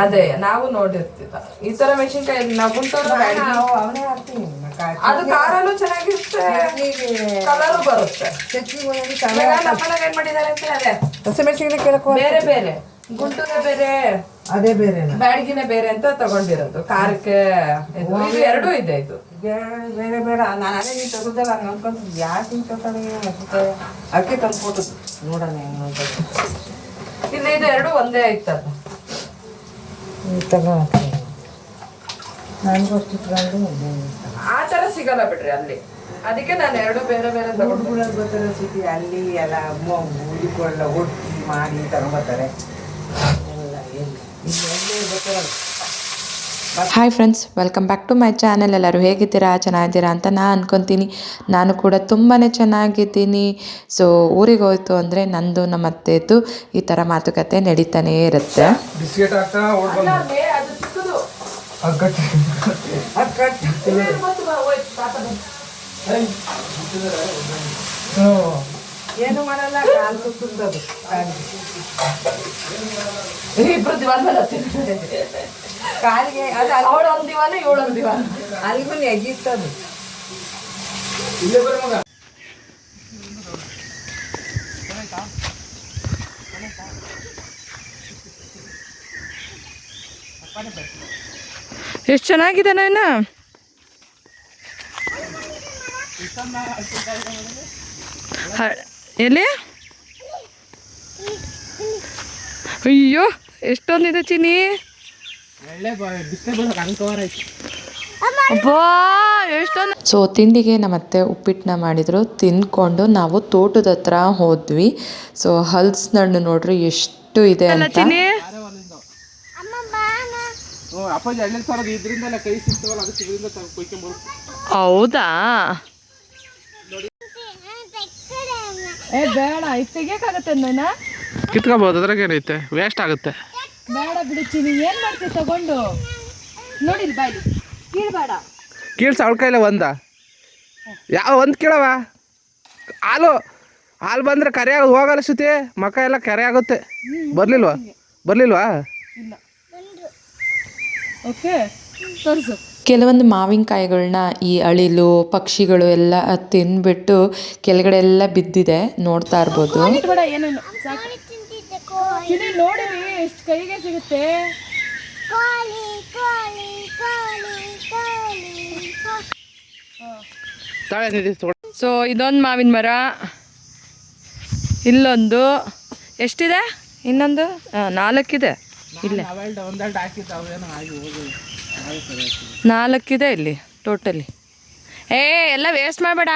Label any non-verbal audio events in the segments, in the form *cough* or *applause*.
ಅದೇ ನಾವು ನೋಡಿರ್ತೀವಿ. ಈ ತರ ಮೆಣಸಿನ್ಕಾಯಿ ಕಾಯಿ ಅದು ಖಾರನು ಚೆನ್ನಾಗಿರುತ್ತೆ. ಕಲರು ಬರುತ್ತೆ. ನಮ್ಮನೆಗೆ ಏನ್ ಮಾಡಿದ್ದಾರೆ ಅಂತ ಅದೇ. ಹಸಿಮೆಣಸಿನ ಕೇಳಕ್ಕೋ ಬೇರೆ ಬೇರೆ. ಗುಂಟೂರೇ ಬೇರೆ. ಅದೇ ಬೇರೆ ಬ್ಯಾಡಗಿನೇ ಬೇರೆ ಅಂತ ತಗೊಂಡಿರೋದು. ಖಾರಕ್ಕೆ ಇದು ಎರಡೂ ಇದೆ ಇದು. ಬೇರೆ ಬೇಡ ನಾನು ಅದೇ ನೀನು ತೆಗೆದಲ್ಲ ನಾನು ಅನ್ಕೊಂತೀನಿ. ಯಾಕೆ ಹಿಂಗೆ ತಗೊಳ್ಳಿ ಮೆಣಸಿನ್ಕಾಯಿ ಅದಕ್ಕೆ ತಂದ್ಕೊಟ್ಟು ನೋಡೋಣ ಹೆಂಗೆ ಅಂತ ಇಲ್ಲಿ ಇದು ಎರಡು ಒಂದೇ ಆಯ್ತಲ್ಲ ತಗೋ ನನಗೂ ಅಷ್ಟು ಇಟ್ಕೊಂಡು ಆ ತರ ಸಿಗಲ್ಲ ಬಿಡ್ರಿ ಅಲ್ಲಿ. ಅದಕ್ಕೆ ನಾನು ಎರಡು ಬೇರೆ ಬೇರೆ ತಗೊಂಡು ಹುಡುಗರು ಬರ್ತಾರೆ ಸಿಟಿ ಅಲ್ಲಿ ಎಲ್ಲ ಉಳಿಕೊಳ್ಳ ಒಟ್ಟು ಮಾಡಿ ತಗೊಂಬರ್ತಾರೆ. ಎಲ್ಲ ಎಲ್ಲಿ ಇಲ್ಲಿ ಎಲ್ಲೇ ಬರ್ತಾರಲ್ಲ hi friends welcome back to my channel ಎಲ್ಲರೂ ಹೇಗಿದ್ದೀರಾ? ಚೆನ್ನಾಗಿದ್ದೀರಾ ಅಂತ ನಾನು ಅಂದ್ಕೊತೀನಿ ನಾನು ಕೂಡ ತುಂಬಾ ಚೆನ್ನಾಗಿದ್ದೀನಿ. ಸೊ ಊರಿಗೆ ಹೋಯ್ತು ಅಂದರೆ ನಂದು ನಮ್ಮ ಅತ್ತೆದು ಈ ಥರ ಮಾತುಕತೆ ನಡೀತಾನೇ ಇರುತ್ತೆ. ಏನು ಮಾಡಲ್ಲ ಕಾಲು ಸುತ್ತದು ಇಬ್ಬರು ದಿವಾಲ್ ಮೇಲೆ ಹತ್ತಿರ ಕಾಲಿಗೆ ಅದು ಅಲ್ಲಿ ಅವಳು ಒಂದ್ ದಿವಾನ ಇವಳು ಒಂದ್ ದಿವಾನ. ಅಲ್ಲಿಗೂ ಎಗಿತ್ತದು ಇಲ್ಲೇ ಬರ್ರಿ ಮಗ. ಎಷ್ಟು ಚೆನ್ನಾಗಿದೆ ನಾವಿನ ಎಲ್ಲಿ? ಅಯ್ಯೋ ಎಷ್ಟೊಂದಿದೆ ಚಿನಿ ಅಬ್ಬಾ ಎಷ್ಟೊಂದು ಸೊ ತಿಂಡಿಗೆ ನಮ್ಮ ಅತ್ತೆ ಉಪ್ಪಿಟ್ಟನ್ನ ಮಾಡಿದರು. ತಿಂದ್ಕೊಂಡು ನಾವು ತೋಟದ ಹತ್ರ ಹೋದ್ವಿ. ಸೊ ಹಲ್ಸ್ನಣ್ಣು ನೋಡ್ರಿ ಎಷ್ಟು ಇದೆ ಅಂತ. ಹೌದಾ? ಬೇಡ ಕಿತ್ಕೋಬಹುದು ಅದ್ರಾಗ ಏನೈತೆ ವೇಸ್ಟ್ ಆಗುತ್ತೆ. ಬೇಡ ಬಿಡು ಚಿನಿ ಏನ್ ಮಾಡ್ತೀವಿ ತಗೊಂಡು? ನೋಡಿ ಬಾಯಿ ಕೀಳ್ಬೇಡ. ಕೀಳ್ಸ ಅವಳ ಕೈಲ ಒಂದ. ಯಾವ ಒಂದು ಕೀಳವ ಹಾಲು ಹಾಲು ಬಂದ್ರೆ ಕರೆ ಆಗೋದು ಹೋಗಲ್ಲ ಸುತ್ತಿ ಮಕ ಎಲ್ಲ ಕರೆ ಆಗುತ್ತೆ ಬರ್ಲಿಲ್ವಾ? ಬರ್ಲಿಲ್ವಾ? ಓಕೆ ತೋರಿಸು. ಕೆಲವೊಂದು ಮಾವಿನಕಾಯಿಗಳನ್ನ ಈ ಅಳಿಲು ಪಕ್ಷಿಗಳು ಎಲ್ಲ ತಿಂದ್ಬಿಟ್ಟು ಕೆಳಗಡೆ ಎಲ್ಲ ಬಿದ್ದಿದೆ ನೋಡ್ತಾ ಇರ್ಬೋದು. ಬೇಡ ಎಷ್ಟು ಕೈಗೆ ಸಿಗುತ್ತೆ? ಸೊ ಇದೊಂದು ಮಾವಿನ ಮರ. ಇಲ್ಲೊಂದು. ಎಷ್ಟಿದೆ? ಇನ್ನೊಂದು? ನಾಲ್ಕಿದೆ. ಇಲ್ಲ. ನಾಲ್ಕಿದೆ ಇಲ್ಲಿ ಟೋಟಲಿ. ಏ ಎಲ್ಲ ವೇಸ್ಟ್ ಮಾಡಬೇಡ.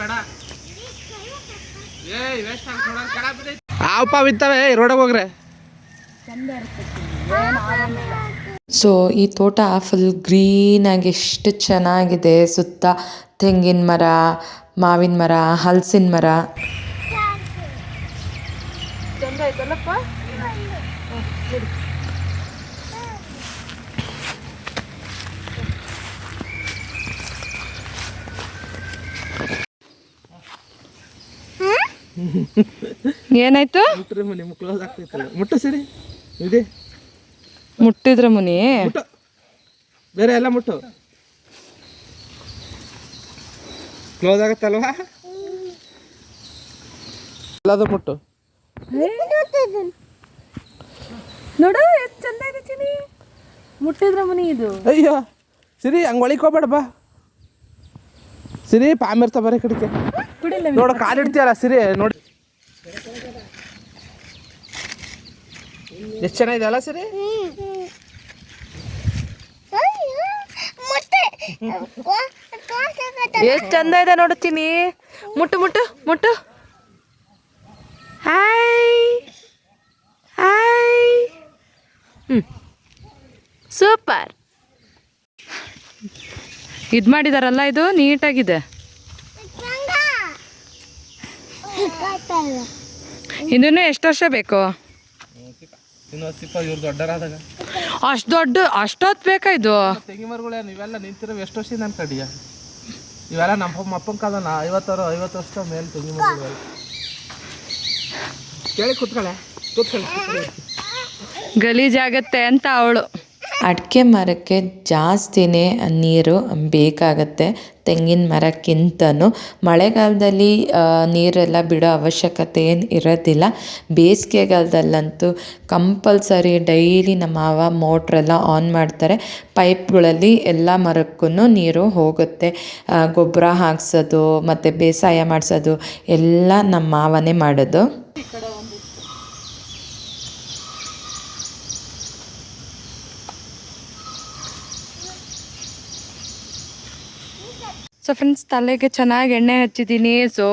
ಬೇಡ. ಏಯ್ ವೇಸ್ಟ್ ಆವಪ್ಪ ಬಿತ್ತವೆ ರೋಡಾಗ ಹೋಗ್ರೆ. ಸೊ ಈ ತೋಟ ಫುಲ್ ಗ್ರೀನಾಗಿ ಎಷ್ಟು ಚೆನ್ನಾಗಿದೆ ಸುತ್ತ ತೆಂಗಿನ ಮರ ಮಾವಿನ ಮರ ಹಲಸಿನ ಮರ. *laughs* ಏನಾಯ್ತು? ಮುಟ್ಟ್ರೆ ಮನೆ ಕ್ಲೋಸ್ ಆಗ್ತೈತಲ್ಲ. ಮುಟ್ಟು ಸಿರಿ. ಇದೆ. ಮುಟ್ಟಿದ್ರ ಮುನಿ? ಬೇರೆ ಎಲ್ಲ ಮುಟ್ಟು. ಕ್ಲೋಸ್ ಆಗತ್ತಲ್ವಾ? ಎಲ್ಲದು ಮುಟ್ಟು. ನೋಡು ಎಷ್ಟು ಚಂದ ಇದೆ ಚಿನಿ ಮುಟ್ಟಿದ್ರ ಮುನಿ ಇದು. ಅಯ್ಯೋ ಸಿರಿ ಹಂಗೆ ಒಳಿಕೋಬೇಡ ಬಾ. ಸಿರಿ ಪಾಮಿರ್ತ ಬರೀ ಕಡಿಕೆ ನೋಡು ಕಾಲಿಡ್ತೀಯಲ್ಲ ಸಿರಿ ನೋಡಿ. ಎಷ್ಟು ಚೆನ್ನಾಗಿದೆ ಅಲ್ಲ ಸಿರಿ? ಎಷ್ಟು ಚಂದ ಇದೆ ನೋಡುತ್ತೀನಿ ಮುಟ್ಟು ಮುಟ್ಟು ಮುಟ್ಟು. ಹಾಯ್. ಹಾಯ್. ಹ್ಞೂ ಸೂಪರ್. ಇದು ಮಾಡಿದಾರಲ್ಲ ಇದು? ನೀಟಾಗಿದೆ. ಇನ್ನೂ ಎಷ್ಟು ವರ್ಷ ಬೇಕು? ಇವ್ರು ದೊಡ್ಡರಾದಾಗ ಅಷ್ಟು ದೊಡ್ಡ ಅಷ್ಟೊತ್ತು ಬೇಕಾ ಇದು? ತೆಂಗಿ ಮರಗಳು ನೀವೆಲ್ಲ ನಿಂತಿರೋ ಎಷ್ಟು ವರ್ಷ ನನ್ನ ಕಡಿಯ ಇವೆಲ್ಲ ನಮ್ಮ ಅಪ್ಪನ ಕಾಲ ನಾ ಐವತ್ತಾರು ಐವತ್ತು ವರ್ಷ ಮೇಲೆ ತೆಂಗಿ ಮರಗಳು ಕೇಳಿ ಕೂತ್ಕೊಳ್ಳೆ ಕೂತ್ಕೊಳ್ಳಿ. ಗಲೀಜಾಗತ್ತೆ ಅಂತ ಅವಳು. ಅಡಿಕೆ ಮರಕ್ಕೆ ಜಾಸ್ತಿನೇ ನೀರು ಬೇಕಾಗತ್ತೆ. ತೆಂಗಿನ ಮರಕ್ಕಿಂತನೂ. ಮಳೆಗಾಲದಲ್ಲಿ ನೀರೆಲ್ಲ ಬಿಡೋ ಅವಶ್ಯಕತೆ ಏನು ಇರೋದಿಲ್ಲ. ಬೇಸಿಗೆಗಾಲದಲ್ಲಂತೂ ಕಂಪಲ್ಸರಿ ಡೈಲಿ ನಮ್ಮ ಮಾವ ಮೋಟ್ರೆಲ್ಲ ಆನ್ ಮಾಡ್ತಾರೆ. ಪೈಪ್ಗಳಲ್ಲಿ ಎಲ್ಲ ಮರಕ್ಕೂ ನೀರು ಹೋಗುತ್ತೆ. ಗೊಬ್ಬರ ಹಾಕ್ಸೋದು, ಮತ್ತು ಬೇಸಾಯ ಮಾಡಿಸೋದು ಎಲ್ಲ ನಮ್ಮ ಮಾವನೇ ಮಾಡೋದು. ಸೊ ಫ್ರೆಂಡ್ಸ್ ತಲೆಗೆ ಚೆನ್ನಾಗಿ ಎಣ್ಣೆ ಹಚ್ಚಿದ್ದೀನಿ. ಸೊ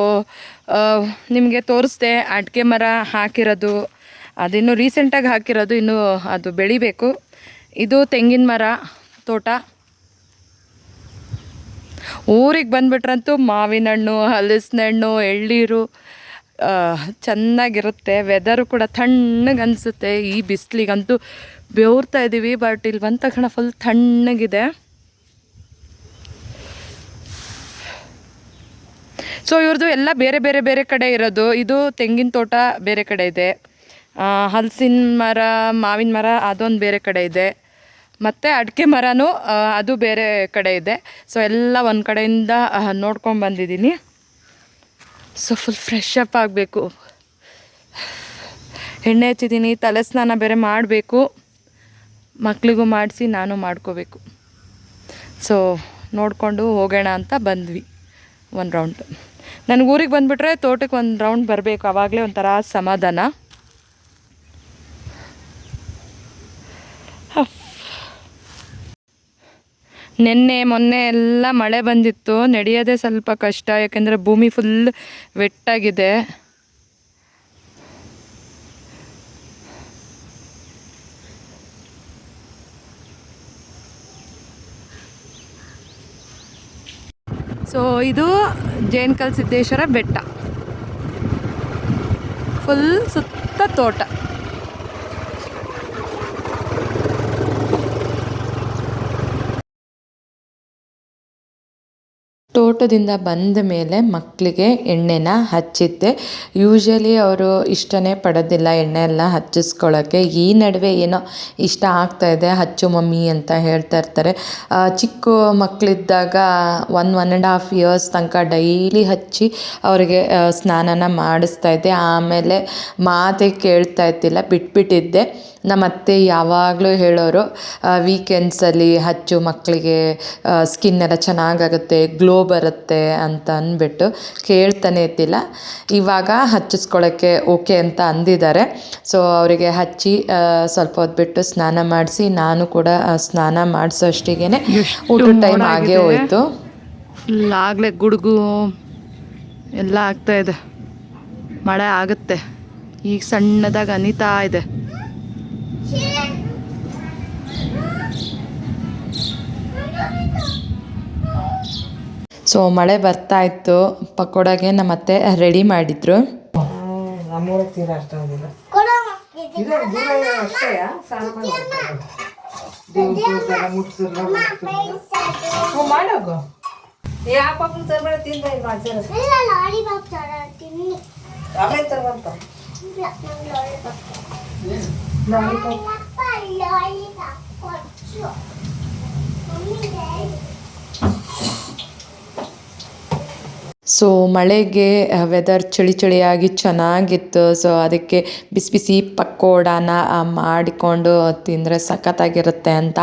ನಿಮಗೆ ತೋರಿಸ್ದೆ ಅಡಿಕೆ ಮರ ಹಾಕಿರೋದು. ಅದಿನ್ನು ರೀಸೆಂಟಾಗಿ ಹಾಕಿರೋದು ಇನ್ನು ಅದು ಬೆಳಿಬೇಕು. ಇದು ತೆಂಗಿನ ಮರ ತೋಟ. ಊರಿಗೆ ಬಂದುಬಿಟ್ರಂತೂ ಮಾವಿನ ಹಣ್ಣು ಹಲಸಿನ ಹಣ್ಣು ಎಳ್ಳೀರು ಚೆನ್ನಾಗಿರುತ್ತೆ. ವೆದರು ಕೂಡ ತಣ್ಣಗೆ ಅನಿಸುತ್ತೆ. ಈ ಬಿಸಿಲಿಗಂತೂ ಬೆವರ್ತಾ ಇದ್ದೀವಿ ಬಟ್ ಇಲ್ಲಿ ಬಂದ ತಕ್ಷಣ ಫುಲ್ ತಣ್ಣಗಿದೆ. ಸೊ ಇವ್ರದ್ದು ಎಲ್ಲ ಬೇರೆ ಬೇರೆ ಬೇರೆ ಕಡೆ ಇರೋದು. ಇದು ತೆಂಗಿನ ತೋಟ ಬೇರೆ ಕಡೆ ಇದೆ. ಹಲಸಿನ ಮರ, ಮಾವಿನ ಮರ ಅದೊಂದು ಬೇರೆ ಕಡೆ ಇದೆ. ಮತ್ತು ಅಡಿಕೆ ಮರನೂ ಅದು ಬೇರೆ ಕಡೆ ಇದೆ. ಸೊ ಎಲ್ಲ ಒಂದು ಕಡೆಯಿಂದ ನೋಡ್ಕೊಂಡು ಬಂದಿದ್ದೀನಿ. ಸೊ ಫುಲ್ ಫ್ರೆಶ್ ಅಪ್ ಆಗಬೇಕು. ಎಣ್ಣೆ ಹಚ್ಚಿದ್ದೀನಿ, ತಲೆ ಸ್ನಾನ ಬೇರೆ ಮಾಡಬೇಕು. ಮಕ್ಕಳಿಗೂ ಮಾಡಿಸಿ ನಾನು ಮಾಡ್ಕೋಬೇಕು. ಸೊ ನೋಡಿಕೊಂಡು ಹೋಗೋಣ ಅಂತ ಬಂದ್ವಿ. ಒಂದು ರೌಂಡ್ ನನಗೆ ಊರಿಗೆ ಬಂದುಬಿಟ್ರೆ ತೋಟಕ್ಕೆ ಒಂದು ರೌಂಡ್ ಬರಬೇಕು. ಆವಾಗಲೇ ಒಂಥರ ಸಮಾಧಾನ. ನೆನ್ನೆ, ಮೊನ್ನೆ ಎಲ್ಲ ಮಳೆ ಬಂದಿತ್ತು. ನಡೆಯೋದೇ ಸ್ವಲ್ಪ ಕಷ್ಟ. ಯಾಕೆಂದರೆ ಭೂಮಿ ಫುಲ್ ವೆಟ್ಟಾಗಿದೆ ಸೊ ಇದು ಜೇನ್ಕಲ್ ಸಿದ್ದೇಶ್ವರ ಬೆಟ್ಟ. ಫುಲ್ ಸುತ್ತ ತೋಟ. ತೋಟದಿಂದ ಬಂದ ಮೇಲೆ ಮಕ್ಕಳಿಗೆ ಎಣ್ಣೆನ ಹಚ್ಚಿದ್ದೆ. ಯೂಶಲಿ ಅವರು ಇಷ್ಟನೇ ಪಡೋದಿಲ್ಲ ಎಣ್ಣೆ ಎಲ್ಲ ಹಚ್ಚಿಸ್ಕೊಳ್ಳೋಕ್ಕೆ ಈ ನಡುವೆ ಏನೋ ಇಷ್ಟ ಆಗ್ತಾ ಇದೆ, ಹಚ್ಚು ಮಮ್ಮಿ ಅಂತ ಹೇಳ್ತಾ ಇರ್ತಾರೆ. ಚಿಕ್ಕ ಮಕ್ಕಳಿದ್ದಾಗ one one and half years ತನಕ ಡೈಲಿ ಹಚ್ಚಿ ಅವರಿಗೆ ಸ್ನಾನನ ಮಾಡಿಸ್ತಾ ಇದ್ದೆ. ಆಮೇಲೆ ಮಾತೇ ಕೇಳ್ತಾ ಇದ್ದಿಲ್ಲ, ಬಿಟ್ಬಿಟ್ಟಿದ್ದೆ. ನಮ್ಮ ಅತ್ತೆ ಯಾವಾಗಲೂ ಹೇಳೋರು ವೀಕೆಂಡ್ಸಲ್ಲಿ ಹಚ್ಚು ಮಕ್ಕಳಿಗೆ ಸ್ಕಿನ್ ಎಲ್ಲ ಚೆನ್ನಾಗಾಗುತ್ತೆ ಗ್ಲೋ ಅಂತ ಅಂದ್ಬಿಟ್ಟು ಕೇಳ್ತಾನೆ ಇದ್ದಿಲ್ಲ. ಇವಾಗ ಹಚ್ಚಿಸ್ಕೊಳ್ಳೋಕ್ಕೆ ಓಕೆ ಅಂತ ಅಂದಿದ್ದಾರೆ. ಸೊ ಅವರಿಗೆ ಹಚ್ಚಿ ಸ್ವಲ್ಪ ಹೊತ್ತು ಬಿಟ್ಟು ಸ್ನಾನ ಮಾಡಿಸಿ ನಾನು ಕೂಡ ಸ್ನಾನ ಮಾಡಿಸೋ ಅಷ್ಟಿಗೆ ಊಟ ಟೈಮ್ ಆಗೇ ಹೋಯ್ತು. ಫುಲ್ ಆಗಲೇ ಗುಡುಗು ಎಲ್ಲ ಆಗ್ತಾ ಇದೆ. ಮಳೆ ಆಗುತ್ತೆ. ಈಗ ಸಣ್ಣದಾಗಿ ಅನಿತಾ ಇದೆ. ಸೊ ಮಳೆ ಬರ್ತಾ ಇತ್ತು. ಪಕೋಡಾಗೆ ನಮ್ಮ ಅತ್ತೆ ರೆಡಿ ಮಾಡಿದ್ರು. ನಮ್ಮೂರಿಗೆ ತೀರಾ ಅಷ್ಟೊಂದಿಲ್ಲ ಇದೆ ದೂರ ಇದೆ ಅಷ್ಟೇ ಸ್ನಾನ ಮಾಡ್ಬೇಕು ದೇವ್ರ ಮುಟ್ಸಿಲ್ಲ ಹ್ಞೂ ಮಾಡೋಗು ಯಾವ ಪಾಪನ ತರಬೇಡ ತಿಂದ ಇಲ್ಲ ಮಾಡ್ತಾರೆ ಆಮೇಲೆ ತರುವಂತ ಸೊ ಮಳೆಗೆ ವೆದರ್ ಚಳಿ ಚಳಿಯಾಗಿ ಚೆನ್ನಾಗಿತ್ತು. ಸೊ ಅದಕ್ಕೆ ಬಿಸಿ ಬಿಸಿ ಪಕೋಡಾನ ಆ, ಮಾಡಿಕೊಂಡು ತಿಂದರೆ ಸಖತ್ತಾಗಿರುತ್ತೆ ಅಂತ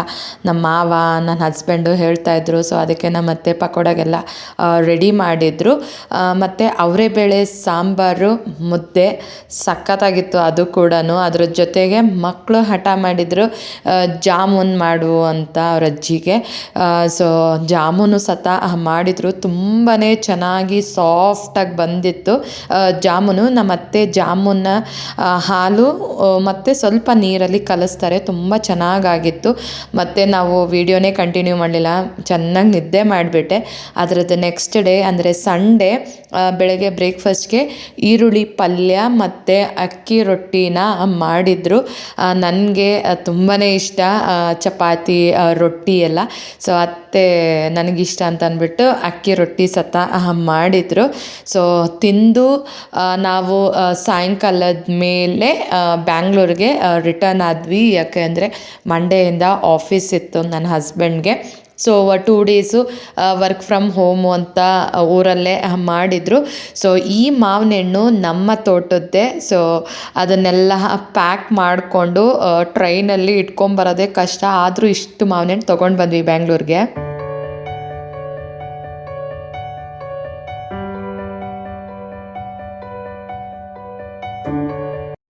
ನಮ್ಮ ಮಾವ ನನ್ನ ಹಸ್ಬೆಂಡು ಹೇಳ್ತಾಯಿದ್ರು ಸೊ ಅದಕ್ಕೆ ನಮ್ಮ ಅತ್ತೆ ಪಕೋಡಾಗೆಲ್ಲ ರೆಡಿ ಮಾಡಿದರು. ಮತ್ತು ಅವರೆಬೇಳೆ ಸಾಂಬಾರು ಮುದ್ದೆ ಸಖತ್ತಾಗಿತ್ತು ಅದು ಕೂಡ ಅದ್ರ ಜೊತೆಗೆ ಮಕ್ಕಳು ಹಠ ಮಾಡಿದರು ಜಾಮೂನ್ ಮಾಡು ಅಂತ ಅವ್ರ ಅಜ್ಜಿಗೆ. ಸೊ ಜಾಮೂನು ಸತ ಮಾಡಿದರು. ತುಂಬಾ ಚೆನ್ನಾಗಿ ಸಾಫ್ಟಾಗಿ ಬಂದಿತ್ತು. ಜಾಮೂನು, ನಮ್ಮ ಅತ್ತೆ ಜಾಮೂನ ಹಾಲು ಮತ್ತು ಸ್ವಲ್ಪ ನೀರಲ್ಲಿ ಕಲಿಸ್ತಾರೆ. ತುಂಬ ಚೆನ್ನಾಗಾಗಿತ್ತು. ಮತ್ತು ನಾವು ವಿಡಿಯೋನೇ ಕಂಟಿನ್ಯೂ ಮಾಡಲಿಲ್ಲ. ಚೆನ್ನಾಗಿ ನಿದ್ದೆ ಮಾಡಿಬಿಟ್ಟೆ. ಅದರದ್ದು ನೆಕ್ಸ್ಟ್ ಡೇ ಅಂದರೆ ಸಂಡೇ ಬೆಳಗ್ಗೆ ಬ್ರೇಕ್ಫಾಸ್ಟ್ಗೆ ಈರುಳ್ಳಿ ಪಲ್ಯ ಮತ್ತು ಅಕ್ಕಿ ರೊಟ್ಟಿನ ಮಾಡಿದರು. ನನಗೆ ತುಂಬಾ ಇಷ್ಟ. ಚಪಾತಿ ರೊಟ್ಟಿ ಎಲ್ಲ. ಸೊ ಅತ್ತೆ ನನಗಿಷ್ಟ ಅಂತ ಅಂದ್ಬಿಟ್ಟು ಅಕ್ಕಿ ರೊಟ್ಟಿ ಸತ ಮಾಡಿದರು. ಸೊ ತಿಂದು ನಾವು ಸಾಯಂಕಾಲದ ಮೇಲೆ ಬ್ಯಾಂಗ್ಳೂರಿಗೆ ರಿಟರ್ನ್ ಆದ್ವಿ. ಯಾಕೆ ಅಂದರೆ ಮಂಡೆಯಿಂದ ಆಫೀಸ್ ಇತ್ತು ನನ್ನ ಹಸ್ಬೆಂಡ್ಗೆ so two days work from home ಅಂತ ಊರಲ್ಲೇ ಮಾಡಿದರು. ಸೊ ಈ ಮಾವಿನ ಹಣ್ಣು ನಮ್ಮ ತೋಟದ್ದೇ. ಸೊ ಅದನ್ನೆಲ್ಲ ಪ್ಯಾಕ್ ಮಾಡಿಕೊಂಡು ಟ್ರೈನಲ್ಲಿ ಇಟ್ಕೊಂಬರೋದೇ ಕಷ್ಟ. ಆದರೂ ಇಷ್ಟು ಮಾವಿನ ಹಣ್ಣು ತೊಗೊಂಡು ಬಂದ್ವಿ ಬ್ಯಾಂಗ್ಳೂರಿಗೆ.